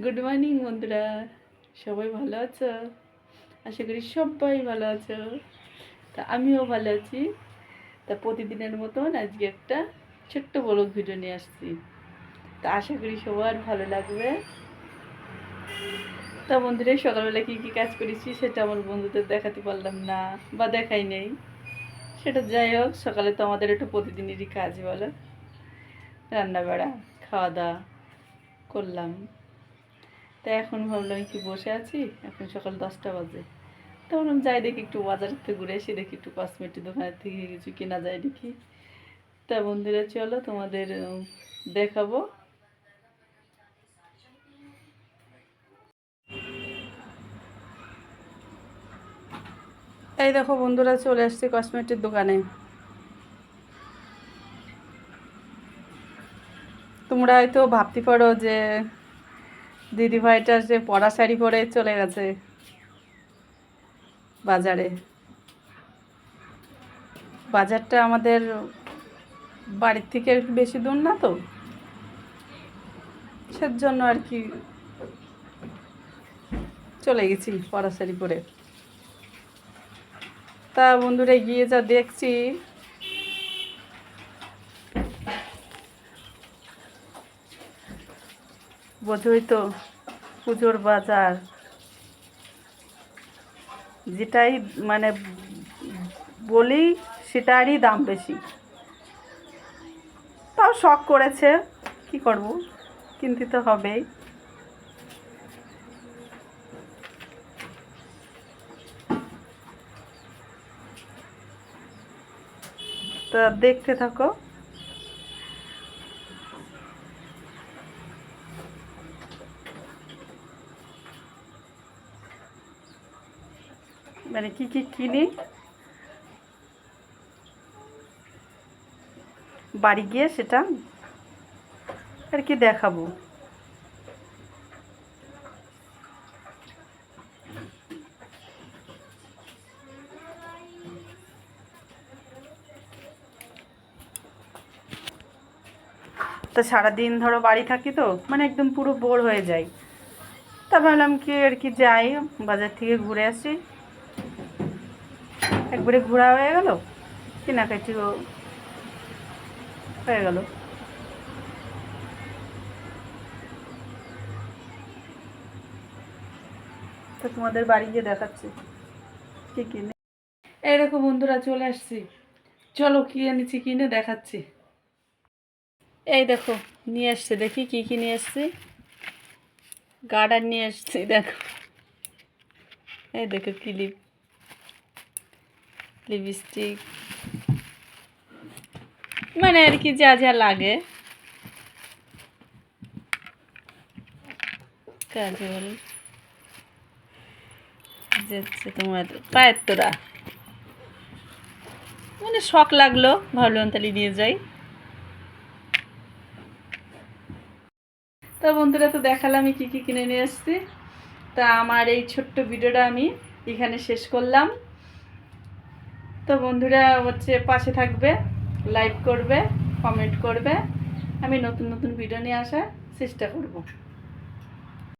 Good morning বন্ধুরা। সবাই ভালো আছো? আশা করি সবাই ভালো আছো। তা আমিও ভালো আছি। তা প্রতিদিনের মতন আজকে একটা ছোট্ট বড় ভিডিও নিয়ে আসছি। তা আশা করি সবার ভালো লাগবে। তা বন্ধুরা, সকালবেলা কী কী কাজ করেছি সেটা আমার বন্ধুদের দেখাতে পারলাম না বা দেখাই নেই। সেটা যাই হোক, সকালে তো আমাদের একটু প্রতিদিনেরই কাজ বলো। রান্না বাড়া খাওয়া দাওয়া করলাম। তা এখন ভাবলাম কি বসে আছি। এখন সকাল দশটা বাজে। তো ভাবলাম যাই দেখি একটু বাজার থেকে ঘুরে এসে দেখি একটু কসমেটিক দোকানের থেকে কিছু কেনা যায় দেখি। তা বন্ধুরা, চলো তোমাদের দেখাবো। এই দেখো বন্ধুরা, চলে আসছে কসমেটিক দোকানে। তোমরা হয়তো ভাবতে পারো যে দিদি ভাইটা যে পরা শাড়ি পরে চলে গেছে বাজারে। বাজারটা আমাদের বাড়ির থেকে বেশি দূর না তো? সের জন্য আর কি চলে গেছি পরা শাড়ি পরে। তা বন্ধুরা গিয়ে যা দেখছি বোঝোই তো পুজোর বাজার। যেটাই মানে বলি সেটারই দাম বেশি। তাও শখ করেছে, কি করব? কিনতে তো হবেই। তা দেখতে থাকো। মানে কি কি কিনি বাড়ি গিয়ে সেটা আর কি দেখাবো। তো সারাদিন ধরো বাড়ি থাকি তো মানে একদম পুরো বোর হয়ে যাই। তা ভাবলাম কি আর কি যাই, বাজার থেকে ঘুরে আসি। একবারে ঘোরা হয়ে গেল কেনাকাটিও হয়ে গেল। তো তোমাদের বাড়ি গিয়ে দেখাচ্ছি, কি কিনে। এই দেখো বন্ধুরা, চলে আসছি। চলো কি এনেছি কিনে দেখাচ্ছি। এই দেখো, নিয়ে আসছে, দেখি কি কি নিয়ে এসছি গার্ডার নিয়ে এসছি দেখো। এই দেখো, ক্লিপ। লিপস্টিক। মানে আর কি যা যা লাগে। কাজল। যাচ্ছে তোমার পায়ের তোরা মানে শখ লাগল, ভাবলাম তাহলে নিয়ে যাই। তো বন্ধুরা, তো দেখালাম আমি কী কী কিনে নিয়ে এসেছি তা আমার এই ছোট্ট ভিডিওটা আমি এখানে শেষ করলাম। তো বন্ধুরা হচ্ছে পাশে থাকবে লাইক করবে কমেন্ট করবে। আমি নতুন নতুন ভিডিও নিয়ে আসার চেষ্টা করব।